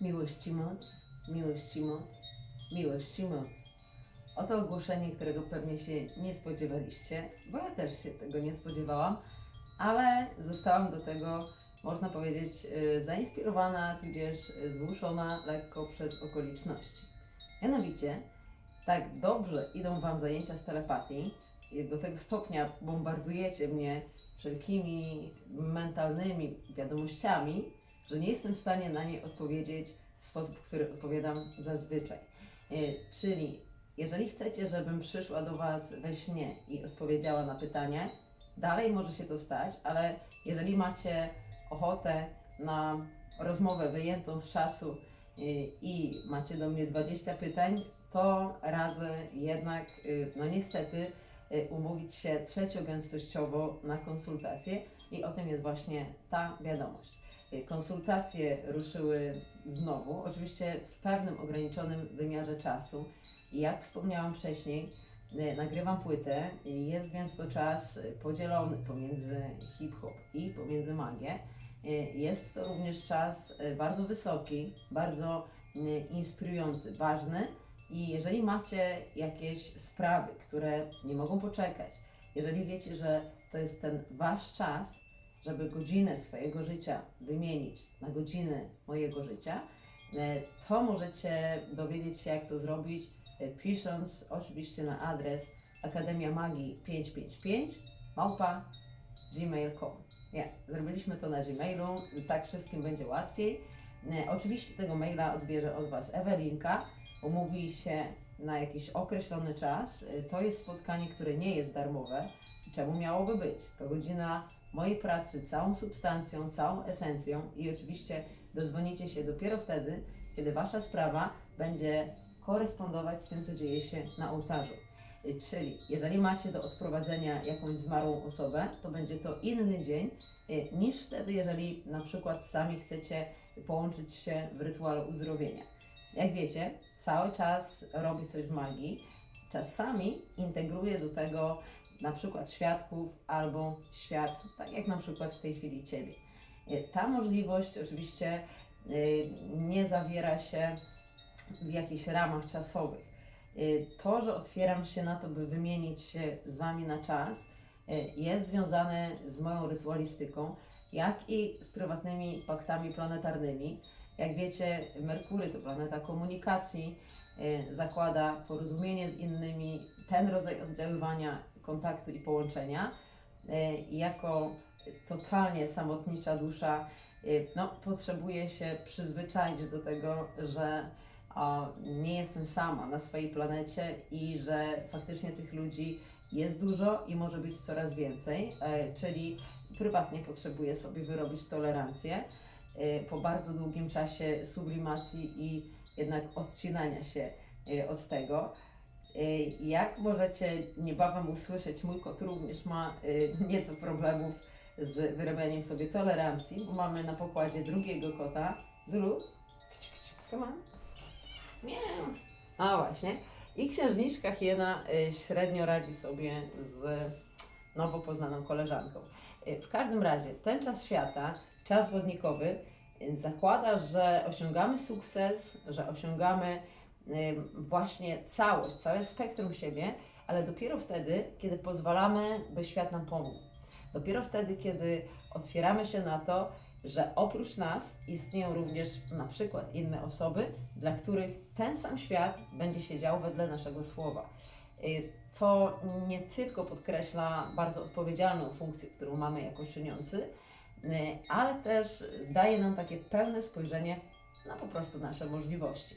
Miłości moc, miłości moc, miłości moc. Oto ogłoszenie, którego pewnie się nie spodziewaliście, bo ja też się tego nie spodziewałam, ale zostałam do tego, można powiedzieć, y, zainspirowana, tudzież zmuszona lekko przez okoliczności. Mianowicie, tak dobrze idą Wam zajęcia z telepatii, do tego stopnia bombardujecie mnie wszelkimi mentalnymi wiadomościami, że nie jestem w stanie na nie odpowiedzieć w sposób, w który odpowiadam zazwyczaj. Y, Czyli, jeżeli chcecie, żebym przyszła do Was we śnie i odpowiedziała na pytanie, dalej może się to stać, ale jeżeli macie ochotę na rozmowę wyjętą z czasu y, i macie do mnie 20 pytań, to radzę jednak, y, no niestety, umówić się trzeciogęstościowo na konsultację i o tym jest właśnie ta wiadomość. Y, Konsultacje ruszyły znowu, oczywiście w pewnym ograniczonym wymiarze czasu. Jak wspomniałam wcześniej, y, nagrywam płytę, y, jest więc to czas podzielony pomiędzy hip-hop i pomiędzy magię. Jest to również czas bardzo wysoki, bardzo inspirujący, ważny. I jeżeli macie jakieś sprawy, które nie mogą poczekać, jeżeli wiecie, że to jest ten wasz czas, żeby godzinę swojego życia wymienić na godzinę mojego życia, e, to możecie dowiedzieć się, jak to zrobić, e, pisząc oczywiście na adres Akademia Magii 555 małpa gmail.com. Nie, zrobiliśmy to na Gmailu, tak wszystkim będzie łatwiej. E, Oczywiście tego maila odbierze od Was Ewelinka, umówi się na jakiś określony czas. To jest spotkanie, które nie jest darmowe. Czemu miałoby być? To godzina mojej pracy całą substancją, całą esencją i oczywiście dozwonicie się dopiero wtedy, kiedy Wasza sprawa będzie korespondować z tym, co dzieje się na ołtarzu. Czyli jeżeli macie do odprowadzenia jakąś zmarłą osobę, to będzie to inny dzień y, niż wtedy, jeżeli na przykład sami chcecie połączyć się w rytuale uzdrowienia. Jak wiecie, cały czas robię coś w magii, czasami integruję do tego na przykład świadków albo świat, tak jak na przykład w tej chwili Ciebie. Y, Ta możliwość oczywiście y, nie zawiera się w jakichś ramach czasowych. Y, To, że otwieram się na to, by wymienić się z Wami na czas, jest związane z moją rytualistyką, jak i z prywatnymi paktami planetarnymi. Jak wiecie, Merkury to planeta komunikacji, zakłada porozumienie z innymi, ten rodzaj oddziaływania, kontaktu i połączenia. Y, Jako totalnie samotnicza dusza, y, no, potrzebuję się przyzwyczaić do tego, że a, nie jestem sama na swojej planecie i że faktycznie tych ludzi jest dużo i może być coraz więcej, czyli prywatnie potrzebuję sobie wyrobić tolerancję po bardzo długim czasie sublimacji i jednak odcinania się e, od tego. E, Jak możecie niebawem usłyszeć, mój kot również ma e, nieco problemów z wyrabianiem sobie tolerancji, mamy na pokładzie drugiego kota, Zulu. Come on. Miau. A właśnie. I księżniczka Hiena średnio radzi sobie z nowo poznaną koleżanką. W każdym razie ten czas świata, czas wodnikowy, y, zakłada, że osiągamy sukces, że osiągamy właśnie całość, całe spektrum siebie, ale dopiero wtedy, kiedy pozwalamy, by świat nam pomógł. Dopiero wtedy, kiedy otwieramy się na to, że oprócz nas istnieją również na przykład inne osoby, dla których ten sam świat będzie się dział wedle naszego słowa. Y, To nie tylko podkreśla bardzo odpowiedzialną funkcję, którą mamy jako czyniący, ale też daje nam takie pełne spojrzenie na po prostu nasze możliwości.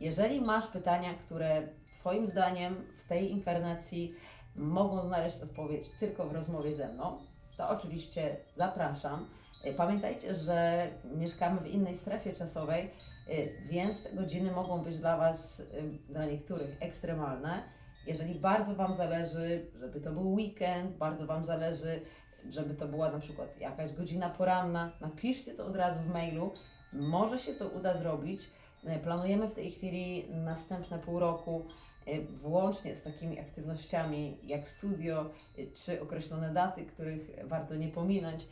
Jeżeli masz pytania, które Twoim zdaniem w tej inkarnacji mogą znaleźć odpowiedź tylko w rozmowie ze mną, to oczywiście zapraszam. Y, Pamiętajcie, że mieszkamy w innej strefie czasowej, y, więc te godziny mogą być dla Was, dla niektórych ekstremalne. Jeżeli bardzo Wam zależy, żeby to był weekend, bardzo Wam zależy, żeby to była na przykład jakaś godzina poranna, napiszcie to od razu w mailu. Może się to uda zrobić. Y, Planujemy w tej chwili następne pół roku, y, włącznie z takimi aktywnościami jak studio, czy określone daty, których warto nie pominąć.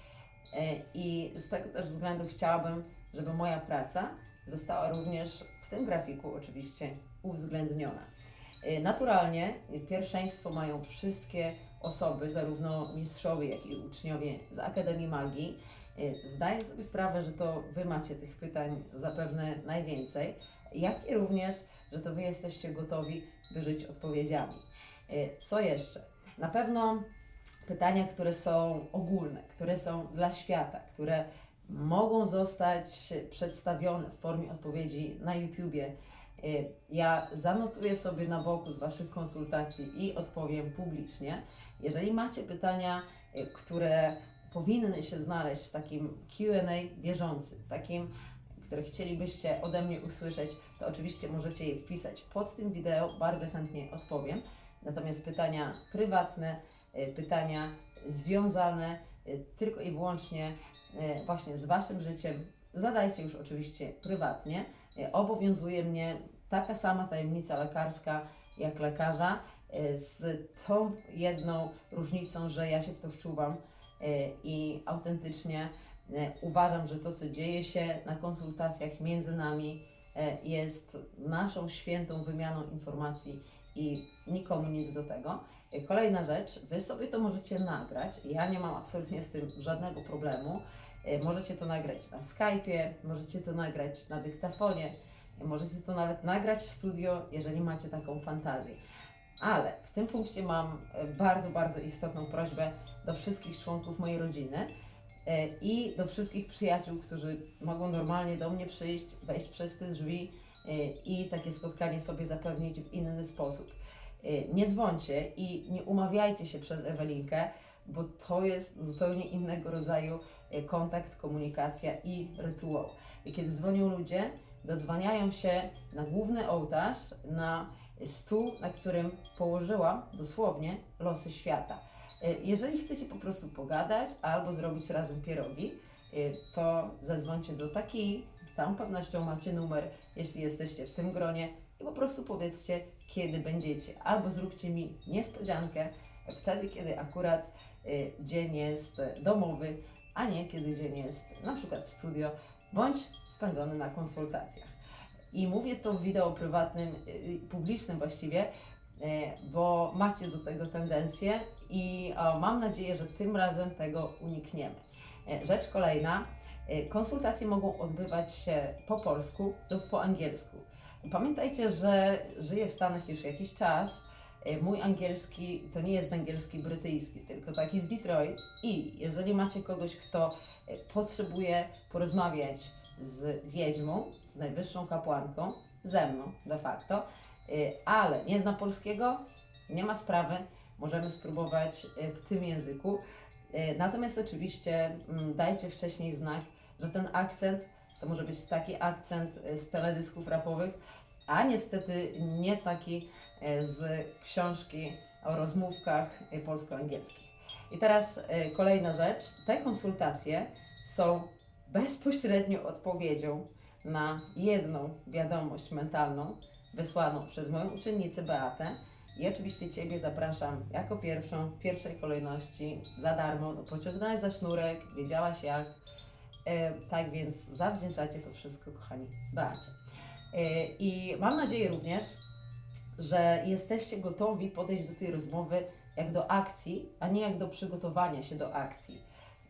E, I z tego też względu chciałabym, żeby moja praca została również w tym grafiku oczywiście uwzględniona. Naturalnie pierwszeństwo mają wszystkie osoby, zarówno mistrzowie, jak i uczniowie z Akademii Magii. Y, Zdaję sobie sprawę, że to Wy macie tych pytań zapewne najwięcej, jak i również, że to Wy jesteście gotowi, by żyć odpowiedziami. Y, Co jeszcze? Na pewno pytania, które są ogólne, które są dla świata, które mogą zostać przedstawione w formie odpowiedzi na YouTubie. Y, Ja zanotuję sobie na boku z Waszych konsultacji i odpowiem publicznie. Jeżeli macie pytania, y, które powinny się znaleźć w takim QA bieżącym, takim, które chcielibyście ode mnie usłyszeć, to oczywiście możecie je wpisać pod tym wideo, bardzo chętnie odpowiem. Natomiast pytania prywatne, y, pytania związane tylko i wyłącznie właśnie z Waszym życiem, zadajcie już oczywiście prywatnie. Y, Obowiązuje mnie taka sama tajemnica lekarska jak lekarza, y, z tą jedną różnicą, że ja się w to wczuwam y, i autentycznie uważam, że to, co dzieje się na konsultacjach między nami, jest naszą świętą wymianą informacji i nikomu nic do tego. Kolejna rzecz, Wy sobie to możecie nagrać. Ja nie mam absolutnie z tym żadnego problemu. Y, Możecie to nagrać na Skype'ie, możecie to nagrać na dyktafonie, y, możecie to nawet nagrać w studio, jeżeli macie taką fantazję. Ale w tym punkcie mam y, bardzo, bardzo istotną prośbę do wszystkich członków mojej rodziny i do wszystkich przyjaciół, którzy mogą normalnie do mnie przyjść, wejść przez te drzwi i takie spotkanie sobie zapewnić w inny sposób. Y, Nie dzwońcie i nie umawiajcie się przez Ewelinkę, bo to jest zupełnie innego rodzaju y, kontakt, komunikacja i rytuał. I kiedy dzwonią ludzie, dodzwaniają się na główny ołtarz, na stół, na którym położyłam dosłownie losy świata. Y, Jeżeli chcecie po prostu pogadać albo zrobić razem pierogi, to zadzwońcie do takiej, z całą pewnością macie numer, jeśli jesteście w tym gronie i po prostu powiedzcie, kiedy będziecie. Albo zróbcie mi niespodziankę wtedy, kiedy akurat y, dzień jest domowy, a nie kiedy dzień jest na przykład w studio, bądź spędzony na konsultacjach. I mówię to w wideo prywatnym, y, publicznym właściwie, y, bo macie do tego tendencję i mam nadzieję, że tym razem tego unikniemy. E, Rzecz kolejna, y, konsultacje mogą odbywać się po polsku lub po angielsku. Pamiętajcie, że żyję w Stanach już jakiś czas. Y, Mój angielski to nie jest angielski brytyjski, tylko taki z Detroit. I jeżeli macie kogoś, kto y, potrzebuje porozmawiać z wiedźmą, z najwyższą kapłanką, ze mną de facto, y, ale nie zna polskiego, nie ma sprawy, możemy spróbować y, w tym języku. Y, Natomiast oczywiście mm, dajcie wcześniej znak, że ten akcent to może być taki akcent y, z teledysków rapowych, a niestety nie taki y, z książki o rozmówkach y, polsko-angielskich. I teraz kolejna rzecz. Te konsultacje są bezpośrednio odpowiedzią na jedną wiadomość mentalną wysłaną przez moją uczennicę Beatę. I oczywiście Ciebie zapraszam jako pierwszą, w pierwszej kolejności, za darmo. No, za sznurek, wiedziałaś jak. E, tak więc zawdzięczacie to wszystko, kochani Beacie. E, I mam nadzieję również, że jesteście gotowi podejść do tej rozmowy jak do akcji, a nie jak do przygotowania się do akcji.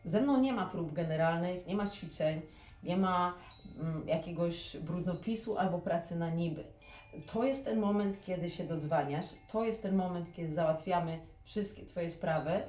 Ze mną nie ma prób generalnych, nie ma ćwiczeń, nie ma mm, jakiegoś brudnopisu albo pracy na niby. To jest ten moment, kiedy się dodzwaniasz, to jest ten moment, kiedy załatwiamy wszystkie Twoje sprawy,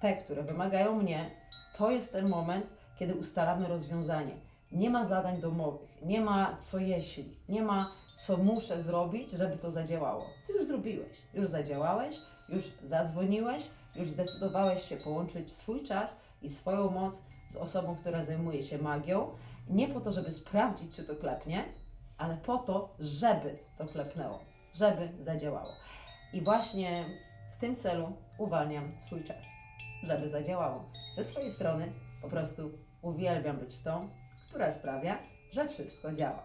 te, które wymagają mnie. To jest ten moment, kiedy ustalamy rozwiązanie. Nie ma zadań domowych, nie ma co jeśli, nie ma co muszę zrobić, żeby to zadziałało. Ty już zrobiłeś, już zadziałałeś, już zadzwoniłeś, już zdecydowałeś się połączyć swój czas i swoją moc z osobą, która zajmuje się magią. Nie po to, żeby sprawdzić, czy to klepnie, ale po to, żeby to klepnęło, żeby zadziałało. I właśnie w tym celu uwalniam swój czas, żeby zadziałało. Ze swojej strony po prostu uwielbiam być tą, która sprawia, że wszystko działa.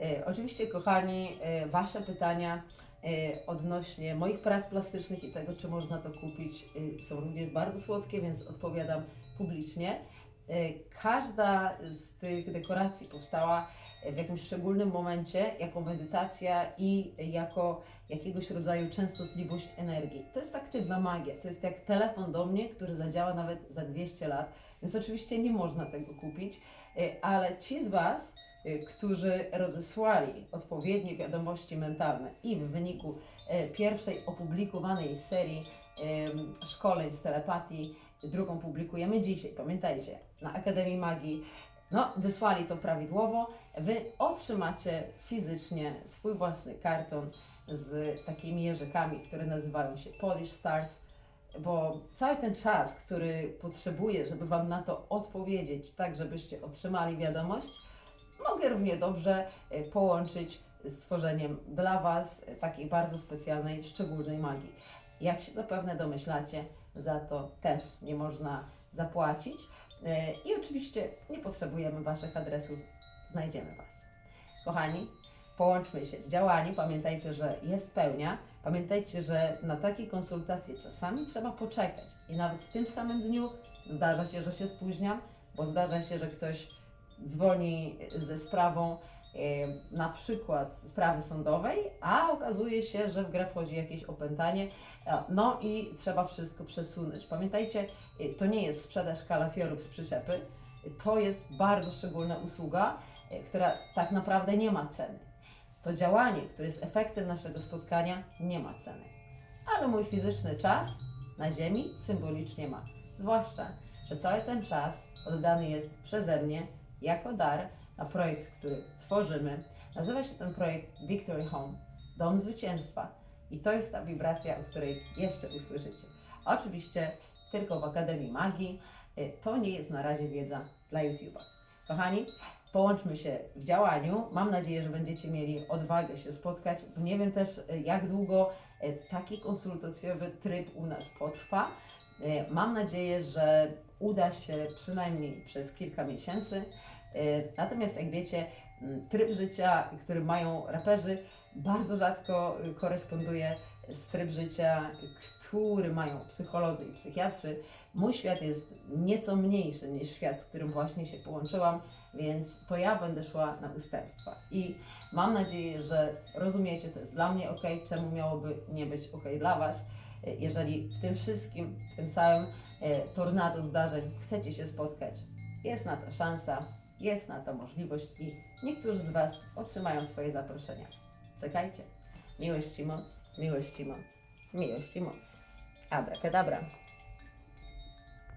E, oczywiście, kochani, e, Wasze pytania e, odnośnie moich prac plastycznych i tego, czy można to kupić, e, są również bardzo słodkie, więc odpowiadam publicznie. E, każda z tych dekoracji powstała w jakimś szczególnym momencie, jako medytacja i jako jakiegoś rodzaju częstotliwość energii. To jest aktywna magia. To jest jak telefon do mnie, który zadziała nawet za 200 lat, więc oczywiście nie można tego kupić, y, ale ci z Was, y, którzy rozesłali odpowiednie wiadomości mentalne i w wyniku e, pierwszej opublikowanej serii szkoleń z telepatii, drugą publikujemy dzisiaj, pamiętajcie, na Akademii Magii, no, wysłali to prawidłowo, Wy otrzymacie fizycznie swój własny karton z takimi jeżykami, które nazywają się Polish Stars, bo cały ten czas, który potrzebuję, żeby Wam na to odpowiedzieć, tak żebyście otrzymali wiadomość, mogę równie dobrze e, połączyć z tworzeniem dla Was e, takiej bardzo specjalnej, szczególnej magii. Jak się zapewne domyślacie, za to też nie można zapłacić. E, I oczywiście nie potrzebujemy Waszych adresów, znajdziemy Was. Kochani, połączmy się w działaniu. Pamiętajcie, że jest pełnia. Pamiętajcie, że na takie konsultacje czasami trzeba poczekać. I nawet w tym samym dniu zdarza się, że się spóźniam, bo zdarza się, że ktoś dzwoni ze sprawą na przykład sprawy sądowej, a okazuje się, że w grę wchodzi jakieś opętanie, e, no i trzeba wszystko przesunąć. Pamiętajcie, e, to nie jest sprzedaż kalafiorów z przyczepy, to jest bardzo szczególna usługa, e, która tak naprawdę nie ma ceny. To działanie, które jest efektem naszego spotkania, nie ma ceny. Ale mój fizyczny czas na Ziemi symbolicznie ma. Zwłaszcza, że cały ten czas oddany jest przeze mnie jako dar na projekt, który tworzymy. Nazywa się ten projekt Victory Home, Dom Zwycięstwa. I to jest ta wibracja, o której jeszcze usłyszycie. Oczywiście tylko w Akademii Magii. Y, To nie jest na razie wiedza dla YouTube'a. Kochani, połączmy się w działaniu. Mam nadzieję, że będziecie mieli odwagę się spotkać, nie wiem też, y, jak długo y, taki konsultacjowy tryb u nas potrwa. Mam nadzieję, że uda się przynajmniej przez kilka miesięcy. Y, Natomiast, jak wiecie, mm, tryb życia, który mają raperzy, bardzo rzadko y, koresponduje z tryb życia, który mają psycholodzy i psychiatrzy. Mój świat jest nieco mniejszy niż świat, z którym właśnie się połączyłam, więc to ja będę szła na ustępstwa. I mam nadzieję, że rozumiecie, to jest dla mnie ok, czemu miałoby nie być ok dla Was. Y, Jeżeli w tym wszystkim, w tym całym e, tornado zdarzeń chcecie się spotkać, jest na to szansa, jest na to możliwość i niektórzy z Was otrzymają swoje zaproszenia. Czekajcie. Miłość i moc, miłość i moc, miłość i moc. Abracadabra.